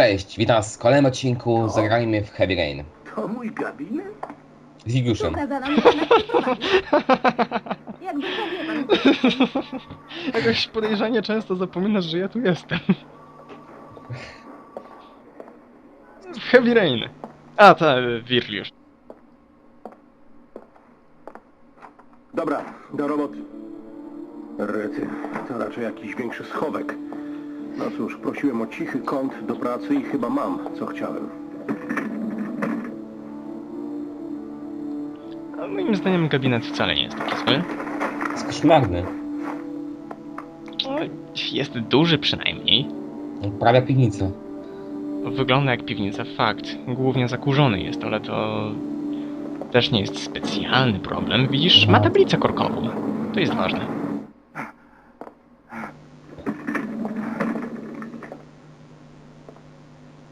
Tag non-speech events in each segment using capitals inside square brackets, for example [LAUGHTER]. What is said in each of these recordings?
Cześć, witam was w kolejnym odcinku Zagrajmy w Heavy Rain. To mój gabinet? Z mi pana przyprowadzić. Jakby to wie pan. Jakoś podejrzanie często zapominasz, że ja tu jestem. Heavy Rain. A, ta, Wirliusz. Dobra, do roboty. Rety, to raczej jakiś większy schowek. No cóż, prosiłem o cichy kąt do pracy i chyba mam, co chciałem. A moim zdaniem gabinet wcale nie jest taki zły. Jest koszmarny. No, Jest duży przynajmniej. Prawie piwnica. Wygląda jak piwnica, fakt. Głównie zakurzony jest, ale to też nie jest specjalny problem. Widzisz, ma tablicę korkową. To jest ważne.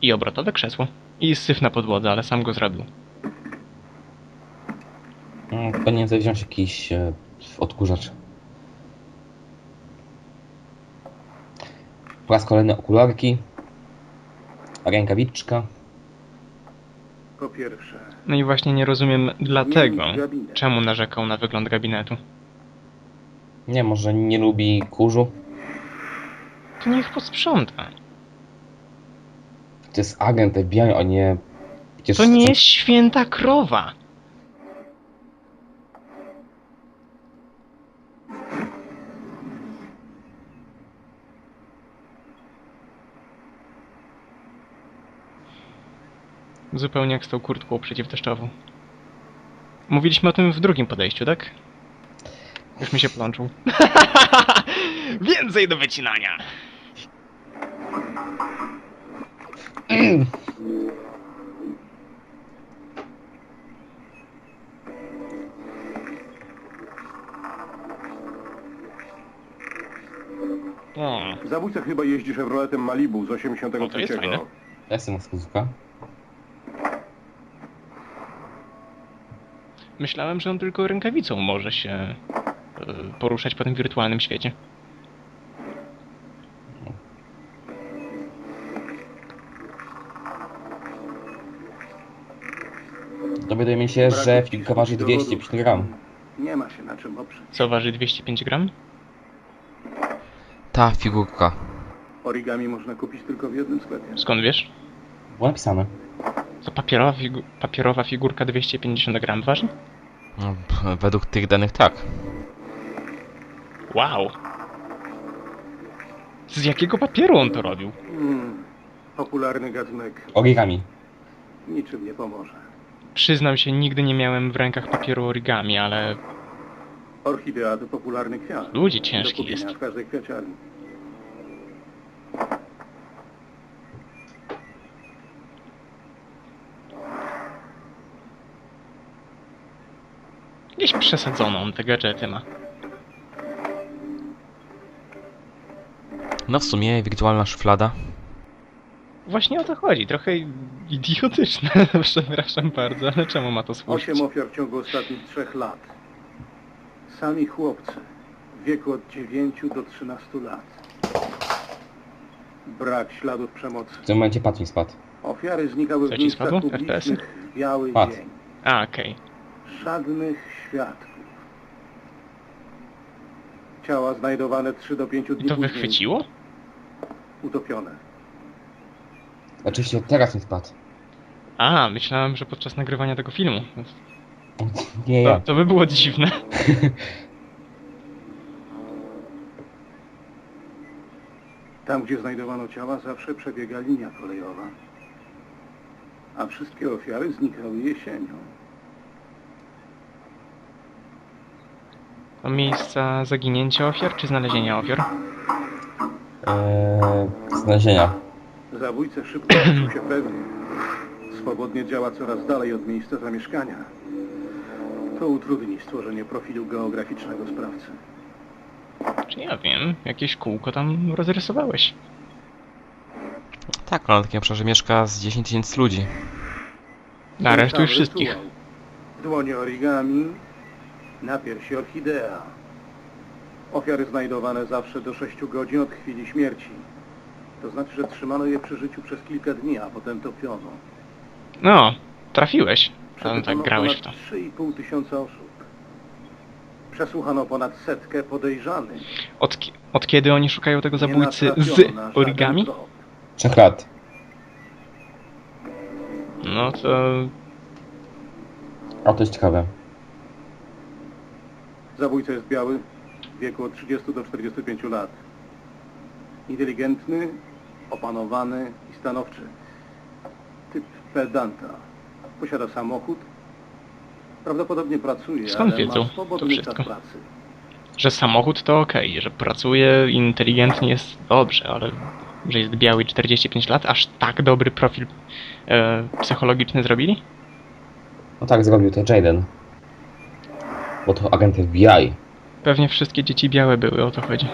I obrotowe krzesło. I syf na podłodze, ale sam go zrobił. Mm, Powinien sobie wziąć jakiś e, odkurzacz. Po raz kolejny okularki. Rękawiczka. Po pierwsze, No i właśnie nie rozumiem dlatego, gabinet. czemu narzekał na wygląd gabinetu. Nie, może nie lubi kurzu. To niech posprząta. To jest agent FBI, a nie... Przecież To nie jest święta krowa. Zupełnie jak z tą kurtką przeciwdeszczową. Mówiliśmy o tym w drugim podejściu, tak? Już mi się plączył. [LAUGHS] Więcej do wycinania! O, [CLEARS THROAT] zabójca chyba jeździ Chevroletem Malibu z 83. O, to jest fajne. Ja jestem wskazówka. myślałem, że on tylko rękawicą może się e, poruszać po tym wirtualnym świecie. Dowiadujemy się, że figurka waży dowodów. 250 gram. Nie ma się na czym oprzeć. Co waży 205 gram? Ta figurka. Origami można kupić tylko w jednym sklepie. Skąd wiesz? Było napisane. To papierowa, figu papierowa figurka 250 gram waży? No, według tych danych tak. Wow! Z jakiego papieru on to robił? Hmm, popularny gatunek Origami. niczym nie pomoże. Przyznam się, nigdy nie miałem w rękach papieru origami, ale Orchidea to popularny kwiat. ludzie Do ciężki kupienia jest. w każdej kwiaciarni. Gdzieś przesadzono on te gadżety ma. No w sumie wirtualna szuflada. Właśnie o to chodzi, trochę idiotyczne, [LAUGHS] przepraszam bardzo, ale czemu ma to służyć? Osiem ofiar w ciągu ostatnich trzech lat. Sami chłopcy w wieku od 9 do 13 lat. Brak śladów przemocy. W tym momencie patrz mi spadł. Ofiary znikały Co w ci miejscach spadło? publicznych w biały Padł. dzień. A, okej. Żadnych świadków. Ciała znajdowane 3 do 5 I dni to później. wychwyciło? Utopione. Oczywiście teraz mi spadł. A, myślałem, że podczas nagrywania tego filmu. [LAUGHS] Nie, To, ja. to by było dziwne. [LAUGHS] Tam, gdzie znajdowano ciała, zawsze przebiega linia kolejowa. A wszystkie ofiary znikały jesienią. To miejsca zaginięcia ofiar czy znalezienia ofiar? Eee, znalezienia. Zabójca szybko [CLEARS THROAT] poczuł się pewnie. Swobodnie działa coraz dalej od miejsca zamieszkania. To utrudni stworzenie profilu geograficznego sprawcy. Czy ja wiem, jakieś kółko tam rozrysowałeś. Tak, ale na takim obszarze mieszka z 10 tysięcy ludzi. Na resztuj Ten sam wszystkich. W dłonie origami, na piersi orchidea. Ofiary znajdowane zawsze do 6 godzin od chwili śmierci. To znaczy, że trzymano je przy życiu przez kilka dni, a potem topiono. No, trafiłeś. Ale tak grałeś w to. ponad 3,5 tysiąca osób. Przesłuchano ponad setkę podejrzanych. Od, ki- od kiedy oni szukają tego Nie zabójcy natrafiono z na żaden origami? trop. Trzech lat. No to O, to jest ciekawe. Zabójca jest biały, w wieku od 30 do 45 lat. Inteligentny, opanowany i stanowczy. Typ pedanta. Posiada samochód. Prawdopodobnie pracuje, Skąd ale wiedzą ma to swobodny czas wszystko? pracy. że samochód to okej, że pracuje inteligentnie jest dobrze, ale że jest biały 45 lat, aż tak dobry profil e, psychologiczny zrobili? No tak, zrobił to Jaden. Bo to agent FBI. Pewnie wszystkie dzieci białe były, o to chodzi.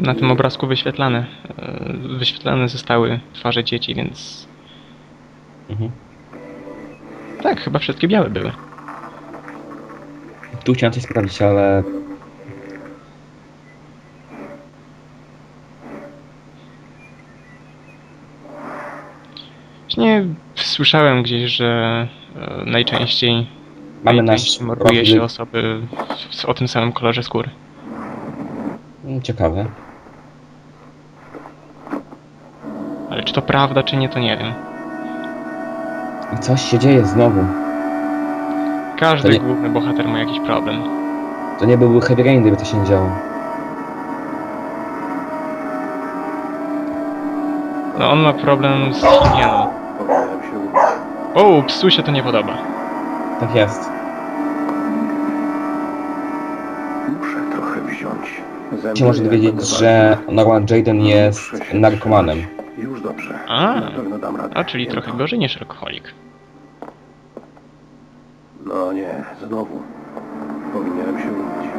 Na tym obrazku wyświetlane, e, wyświetlane zostały twarze dzieci, więc Mhm. tak, chyba wszystkie białe były. Tu chciałem coś sprawdzić, ale... Właśnie słyszałem gdzieś, że e, najczęściej, Mamy najczęściej morduje się osoby o tym samym kolorze skóry. Mm, Ciekawe. Ale czy to prawda, czy nie, to nie wiem. I coś się dzieje znowu. Każdy To nie- główny bohater ma jakiś problem. To nie byłby Heavy Rain, gdyby to się nie działo. No on ma problem z higieną. Się. O, psu się to nie podoba. Tak jest. Cię może dowiedzieć, że Norman Jaden jest się narkomanem. Już dobrze. A. Na pewno dam radę. A, czyli trochę gorzej niż alkoholik. No nie, znowu. Powinienem się uczyć.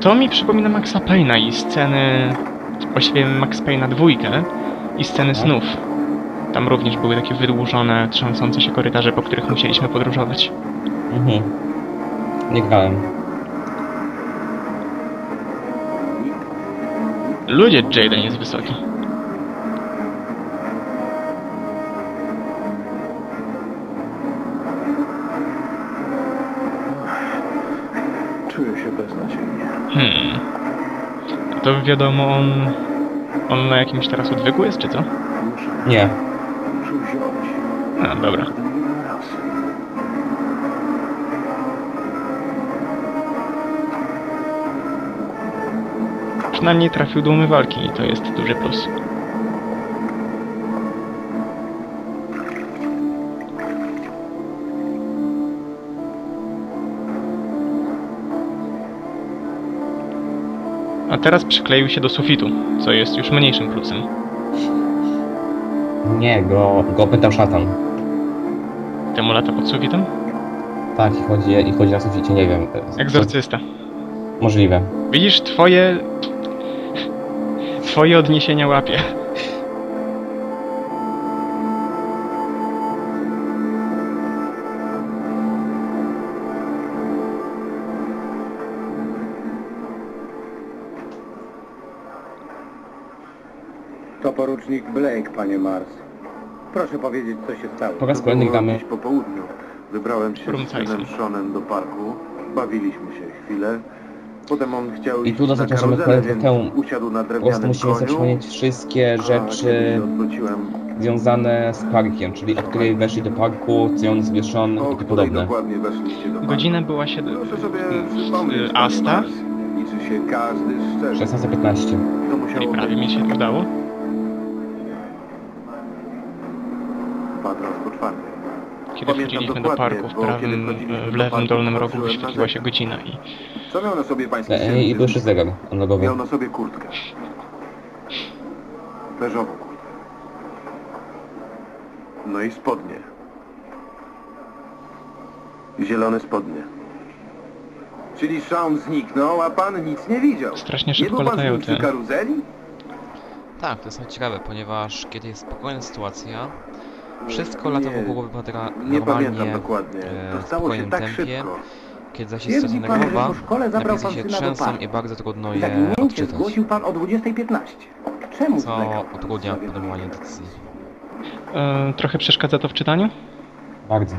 To mi przypomina Maxa Payne'a i sceny... Właściwie Max Payne'a dwójkę i sceny snów. Tam również były takie wydłużone, trząsące się korytarze, po których musieliśmy podróżować. Mhm. Nie grałem. Ludzie, Jaden jest wysoki. Czuję się beznadziejnie. Hmm. To wiadomo, on... On na jakimś teraz odwyku jest, czy co? Muszę, Nie. muszę wziąć. A, dobra. Raz. Przynajmniej trafił do umywalki i to jest duży plus. A teraz przykleił się do sufitu, co jest już mniejszym plusem. Nie, go, go opętał szatan. Temu lata pod sufitem? Tak, i chodzi, i chodzi na suficie, nie wiem. e, Egzorcysta. co- Możliwe. Widzisz, twoje... Twoje odniesienia łapie. To porucznik Blake, panie Mars. Proszę powiedzieć, co się stało. Po raz kolejny gramy. Dziś po południu wybrałem się z synem Tyson. Seanem do parku. Bawiliśmy się chwilę. Potem on chciał I iść tu na zaznaczam, że karuzelę, kolejny więc tę- usiadł na drewnianym musimy sobie koniu. przypomnieć wszystkie rzeczy związane z parkiem, czyli od której weszli do parku, co on zwieszon o i tym podobne. dokładnie weszliście do parku. Godzina była się... Proszę sobie w- przypomnieć, w- panie Asta? Mars. Liczy się każdy szczerze. 16.15. To musiało I prawie być mi się udało. czwartej. Kiedy wchodziliśmy do parku, w prawym, wchodziliśmy w lewym dolnym rogu wyświetliła się godzina i... Co miał na sobie pański E? I jeszcze zegar analogowy. Miał na sobie kurtkę. Beżową kurtkę. No i spodnie. Zielone spodnie. Czyli Sean zniknął, a pan nic nie widział. Strasznie nie szybko był pan z latają przy te- karuzeli? Tak, to jest ciekawe, ponieważ kiedy jest spokojna sytuacja, wszystko lata Nie, wokół głowy bohatera Nie normalnie, pamiętam dokładnie. e, To stało się spokojnym tak tempie. szybko. Kiedy zaś jest Twierdzi sytuacja pan, że szkole zabrał napisy pan się syna do trzęsą parku. i bardzo trudno je Zaginięcie odczytać. zgłosił pan o 20.15. Czemu Co zwlekał? utrudnia podejmowanie decyzji. E, trochę przeszkadza to w czytaniu? Bardzo.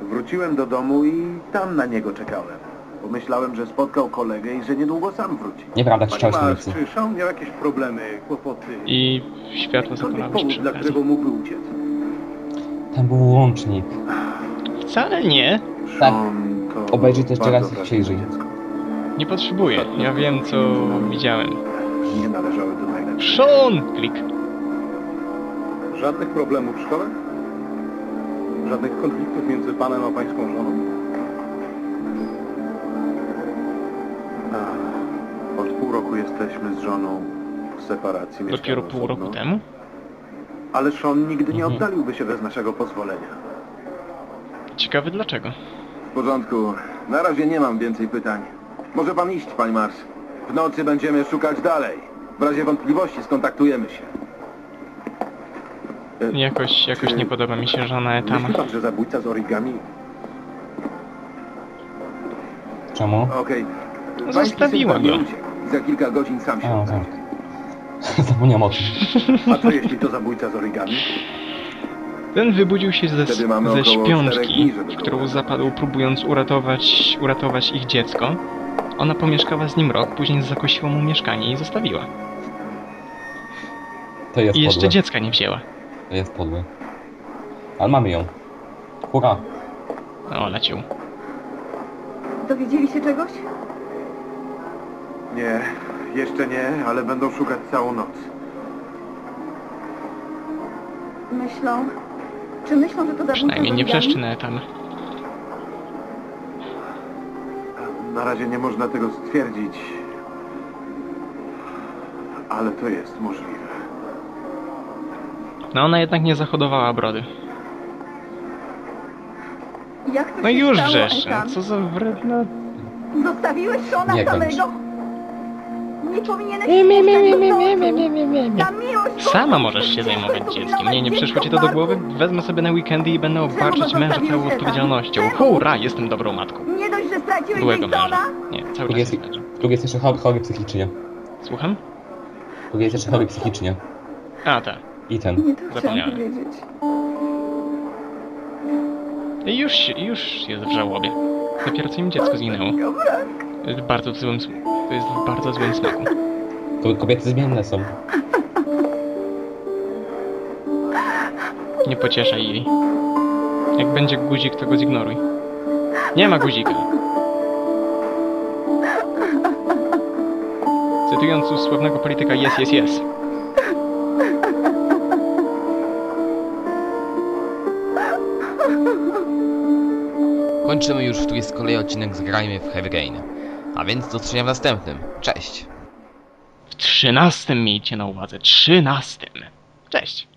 Wróciłem do domu i tam na niego czekałem. Pomyślałem, że spotkał kolegę i że niedługo sam wróci. Nieprawda, krzyczałeś na ulicy. czy Sean miał jakieś problemy, kłopoty? I światło Jakikolwiek zapalało się powód, przy dla okazji. którego mógłby uciec? Tam był łącznik. Wcale nie. Tak. Sean to Obejrzyj to jeszcze bardzo raz i wrażliwe przyjrzyj. dziecko. Nie potrzebuję. Ja wiem, co widziałem. Nie należały do najlepszych. Sean! Klik. Żadnych problemów w szkole? Żadnych konfliktów między panem a pańską żoną? Jesteśmy z żoną w separacji. Dopiero mieszkamy pół roku temu? Ale Sean nigdy nie Mhm. oddaliłby się bez naszego pozwolenia. Ciekawy dlaczego. W porządku. Na razie nie mam więcej pytań. Może pan iść, pani Mars. W nocy będziemy szukać dalej. W razie wątpliwości skontaktujemy się. E, Jakoś, jakoś Czy- nie podoba mi się żona Etama. Myśli pan, że zabójca z origami Czemu? Okej. Pański Zostawiła pewnie go. uciekł. Za kilka godzin sam się A, odnajdzie. tak. Zapomniałem o tym. A co jeśli to zabójca z origami? Ten wybudził się ze, Wtedy mamy ze około czterech śpiączki, dni, żeby w którą zapadł próbując uratować, uratować ich dziecko. Ona pomieszkała z nim rok, później zakosiła mu mieszkanie i zostawiła. To jest I jeszcze podłe. dziecka nie wzięła. To jest podłe. Ale mamy ją. Hurra. O, lecił. Dowiedzieli się czegoś? Nie, jeszcze nie, ale będą szukać całą noc. Myślą... Czy myślą, że to zabójca Przynajmniej nie origami? wrzeszczy na razie nie można tego stwierdzić. Ale to jest możliwe. No ona jednak nie zahodowała brody. Jak to No się i już stało. Ethan? No co za wredna... Zostawiłeś Shona Nie kończ. samego? Nie powinieneś Mi, mi, mi, mi, mieszkać mi, do mi, mi, domu. mi, mi, mi, mi. Ta miłość Sama możesz się zajmować dzieckiem. Nie, nie przyszło ci to do głowy? Wezmę sobie na weekendy i będę obarczać go męża całą odpowiedzialnością. Hurra, jestem dobrą matką. Nie dość, że straciłeś Byłego męża. Nie, cały Drugi czas jest, drugi jest jeszcze chory, chory psychicznie. Słucham? Drugi jest jeszcze chory psychicznie. A, tak. I ten. Nie to chciałam Zapomniałem. powiedzieć. Już, się- już jest w żałobie. Dopiero co im dziecko zginęło. Jest w bardzo złym, to jest w bardzo złym smaku. Ko- Kobiety zmienne są. Nie pocieszaj jej. Jak będzie guzik, to go zignoruj. Nie ma guzika. Cytując sławnego polityka, yes, yes, yes. Kończymy już tu jest kolejny odcinek Zgrajmy w Heavy Rain. A więc do w następnym. Cześć! W trzynastym miejcie na uwadze. Trzynastym. Cześć.